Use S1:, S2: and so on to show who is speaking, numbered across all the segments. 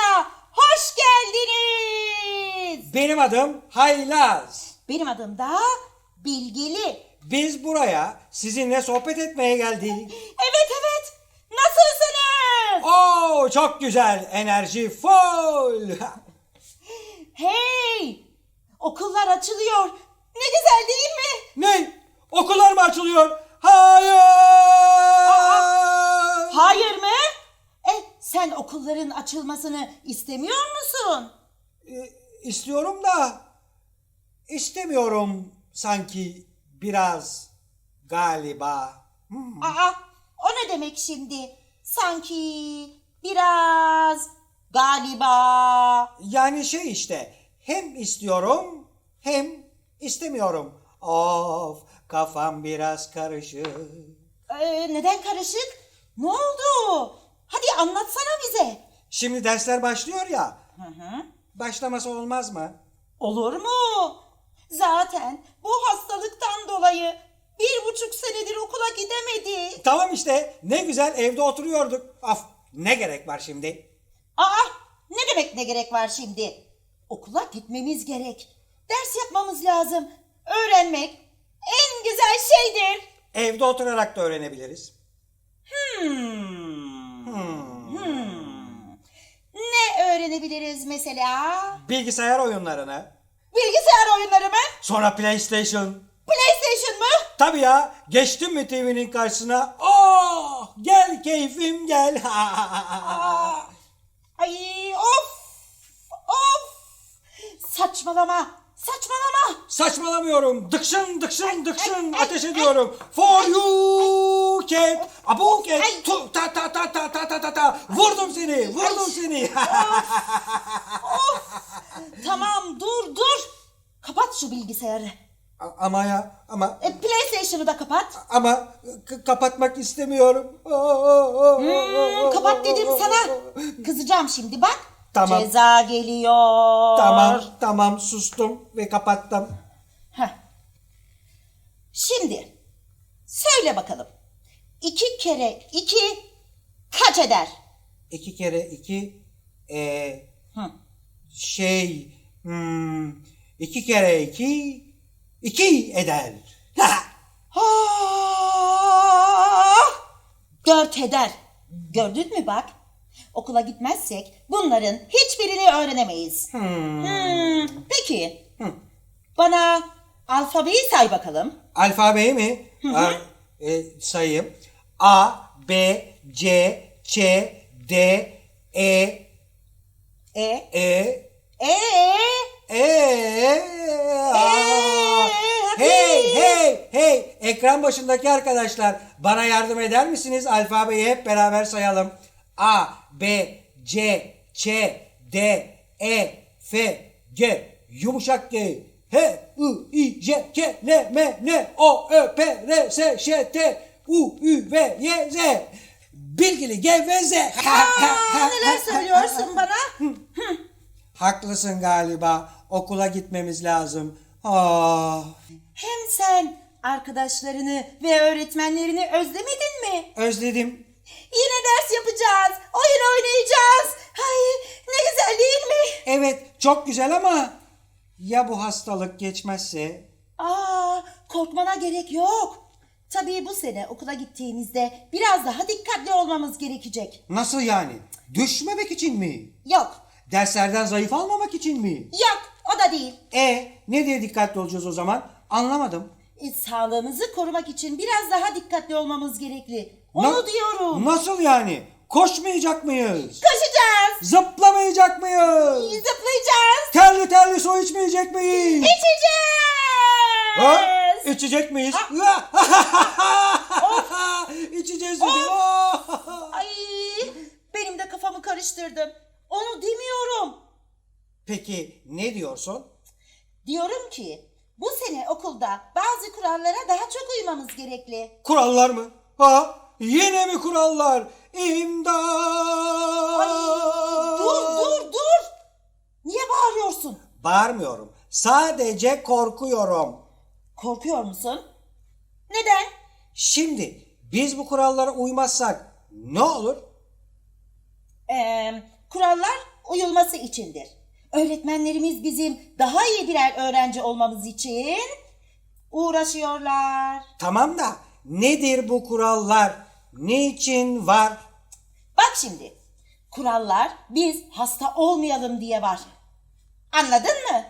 S1: kanalımıza hoş geldiniz. Benim adım Haylaz.
S2: Benim adım da Bilgili.
S1: Biz buraya sizinle sohbet etmeye geldik.
S2: Evet evet. Nasılsınız?
S1: Oo çok güzel. Enerji full.
S2: hey! Okullar açılıyor. Ne güzel değil mi?
S1: Ne? Okullar mı açılıyor? Hayır!
S2: Aa, hayır mı? Sen okulların açılmasını istemiyor musun?
S1: E, istiyorum da istemiyorum sanki biraz galiba. Hmm.
S2: Aa, o ne demek şimdi? Sanki biraz galiba.
S1: Yani şey işte hem istiyorum hem istemiyorum. Of kafam biraz karışık.
S2: Ee, neden karışık? Ne oldu? Hadi anlatsana bize.
S1: Şimdi dersler başlıyor ya.
S2: Hı hı.
S1: Başlaması olmaz mı?
S2: Olur mu? Zaten bu hastalıktan dolayı bir buçuk senedir okula gidemedi.
S1: Tamam işte ne güzel evde oturuyorduk. Af ne gerek var şimdi?
S2: Aa, ne demek ne gerek var şimdi? Okula gitmemiz gerek. Ders yapmamız lazım. Öğrenmek en güzel şeydir.
S1: Evde oturarak da öğrenebiliriz.
S2: Hmm.
S1: Hmm.
S2: Ne öğrenebiliriz mesela?
S1: Bilgisayar oyunlarını,
S2: Bilgisayar oyunları mı?
S1: sonra PlayStation.
S2: PlayStation mı?
S1: Tabii ya geçtim mi TV'nin karşısına? Oh gel keyfim gel.
S2: Aa, ay of! Of! Saçmalama! Saçmalama!
S1: Saçmalamıyorum. Dıkşın dıkşın dıkşın ateş ediyorum. For you cat. Abu cat.
S2: Ay.
S1: Tu, ta ta ta ta ta ta ta ta. Vurdum seni. Vurdum seni.
S2: Tamam dur dur. Kapat şu bilgisayarı.
S1: A- ama ya ama
S2: E, PlayStation'ı da kapat.
S1: ama k- kapatmak istemiyorum.
S2: Hmm, kapat dedim sana. Kızacağım şimdi bak.
S1: Tamam.
S2: Ceza geliyor.
S1: Tamam tamam sustum ve kapattım.
S2: Heh. Şimdi söyle bakalım. İki kere iki kaç eder?
S1: İki kere iki e,
S2: Hı.
S1: şey hmm, iki kere iki iki eder.
S2: Ah! Dört eder. Gördün mü bak? Okula gitmezsek bunların hiçbirini öğrenemeyiz.
S1: Hmm.
S2: Hmm, peki. Bana alfabeyi say bakalım.
S1: Alfabeyi mi? A, e, sayayım. A, B, C, Ç, D, E,
S2: E,
S1: E,
S2: e,
S1: E, A.
S2: hadi.
S1: Hey, hey, hey. Ekran başındaki arkadaşlar bana yardım eder misiniz? Alfabeyi hep beraber sayalım. A, B, C, Ç, D, E, F, G, yumuşak G, H, I, I, J, K, L, M, N, O, Ö, P, R, S, Ş, T, U, Ü, V, Y, Z. Bilgili G ve Z.
S2: Aa, neler söylüyorsun bana?
S1: Haklısın galiba. Okula gitmemiz lazım. Ah,
S2: Hem sen arkadaşlarını ve öğretmenlerini özlemedin mi?
S1: özledim.
S2: Yine ders yapacağız. Oyun oynayacağız. Ay ne güzel değil mi?
S1: Evet, çok güzel ama ya bu hastalık geçmezse?
S2: Aa, korkmana gerek yok. Tabii bu sene okula gittiğimizde biraz daha dikkatli olmamız gerekecek.
S1: Nasıl yani? Düşmemek için mi?
S2: Yok,
S1: Derslerden zayıf almamak için mi?
S2: yok o da değil.
S1: E ne diye dikkatli olacağız o zaman? Anlamadım.
S2: E, sağlığımızı korumak için biraz daha dikkatli olmamız gerekli. Onu
S1: Na-
S2: diyorum.
S1: Nasıl yani? Koşmayacak mıyız?
S2: Koşacağız.
S1: Zıplamayacak mıyız?
S2: Zıplayacağız.
S1: Terli terli su içmeyecek miyiz? Ha?
S2: İçeceğiz.
S1: İçecek miyiz? İçeceğiz dedi.
S2: Ay benim de kafamı karıştırdın. Onu demiyorum.
S1: Peki ne diyorsun?
S2: Diyorum ki bu sene okulda bazı kurallara daha çok uymamız gerekli.
S1: Kurallar mı? Ha? Yine mi kurallar? İmdat!
S2: Ay, dur dur dur. Niye bağırıyorsun?
S1: Bağırmıyorum. Sadece korkuyorum.
S2: Korkuyor musun? Neden?
S1: Şimdi biz bu kurallara uymazsak ne olur?
S2: Ee, kurallar uyulması içindir. Öğretmenlerimiz bizim daha iyi birer öğrenci olmamız için uğraşıyorlar.
S1: Tamam da nedir bu kurallar? Niçin var?
S2: Bak şimdi, kurallar biz hasta olmayalım diye var. Anladın mı?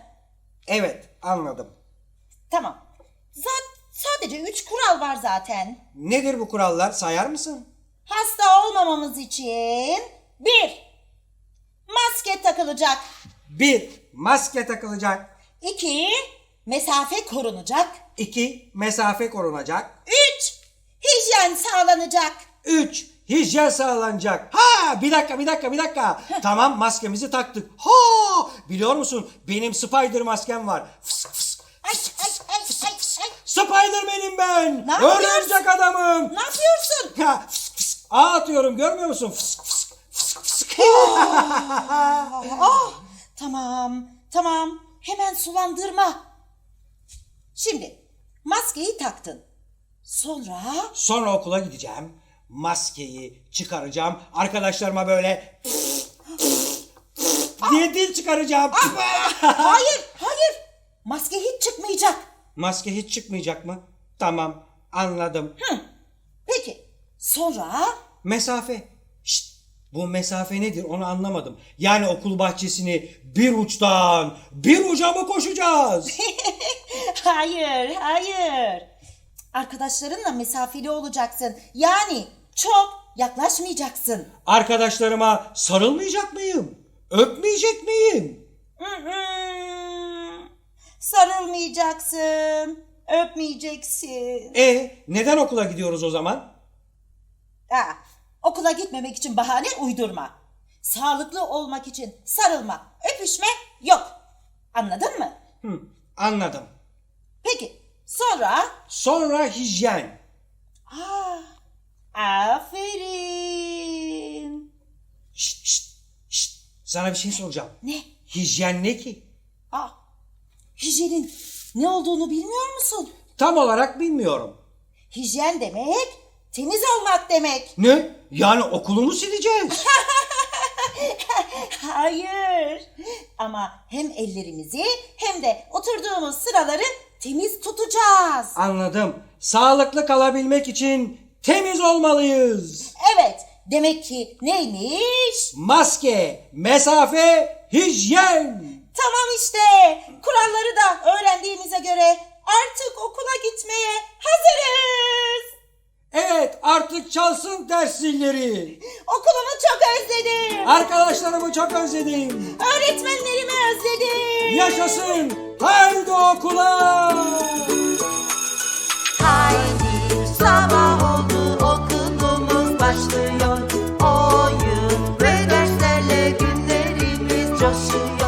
S1: Evet anladım.
S2: Tamam. Zat, sadece üç kural var zaten.
S1: Nedir bu kurallar sayar mısın?
S2: Hasta olmamamız için bir, maske takılacak.
S1: 1. Maske takılacak.
S2: İki, mesafe korunacak.
S1: 2. Mesafe korunacak.
S2: Üç, hijyen sağlanacak.
S1: 3. Hijyen sağlanacak. Ha bir dakika bir dakika bir dakika. tamam maskemizi taktık. Ha biliyor musun benim spider maskem var. Fıs fıs.
S2: Ay, ay, ay, ay, ay.
S1: Spiderman'im ben.
S2: Ne?
S1: Örümcek adamım.
S2: Ne yapıyorsun?
S1: Ha, fıs fıs. Ağ atıyorum görmüyor musun? Fıs fıs. Fıs fıs.
S2: Ah, tamam, tamam. Hemen sulandırma. Şimdi maskeyi taktın. Sonra
S1: Sonra okula gideceğim. Maskeyi çıkaracağım. Arkadaşlarıma böyle diye dil çıkaracağım.
S2: hayır, hayır. Maske hiç çıkmayacak.
S1: Maske hiç çıkmayacak mı? Tamam anladım.
S2: Peki. Sonra
S1: Mesafe. Bu mesafe nedir onu anlamadım. Yani okul bahçesini bir uçtan bir uca mı koşacağız?
S2: hayır, hayır. Arkadaşlarınla mesafeli olacaksın. Yani çok yaklaşmayacaksın.
S1: Arkadaşlarıma sarılmayacak mıyım? Öpmeyecek miyim?
S2: Sarılmayacaksın. Öpmeyeceksin.
S1: E neden okula gidiyoruz o zaman?
S2: Aa, okula gitmemek için bahane uydurma. Sağlıklı olmak için sarılma, öpüşme yok. Anladın mı?
S1: Hı, anladım.
S2: Peki sonra
S1: Sonra hijyen.
S2: Aa, aferin.
S1: Şşt, şşt, şşt. Sana bir şey soracağım.
S2: Ne?
S1: Hijyen ne ki?
S2: Aa, hijyenin ne olduğunu bilmiyor musun?
S1: Tam olarak bilmiyorum.
S2: Hijyen demek temiz olmak demek.
S1: Ne? Yani okulumu sileceğiz.
S2: Hayır. Ama hem ellerimizi hem de oturduğumuz sıraları temiz tutacağız.
S1: Anladım. Sağlıklı kalabilmek için temiz olmalıyız.
S2: Evet. Demek ki neymiş?
S1: Maske, mesafe, hijyen.
S2: Tamam işte. Kuralları da öğrendiğimize göre artık okula gitmeye hazırız.
S1: Evet artık çalsın ders zilleri.
S2: Okulumu çok özledim.
S1: Arkadaşlarımı çok özledim.
S2: Öğretmenlerimi özledim.
S1: Yaşasın. Haydi okula.
S3: Haydi sabah oldu okulumuz başlıyor Oyun ve derslerle günlerimiz coşuyor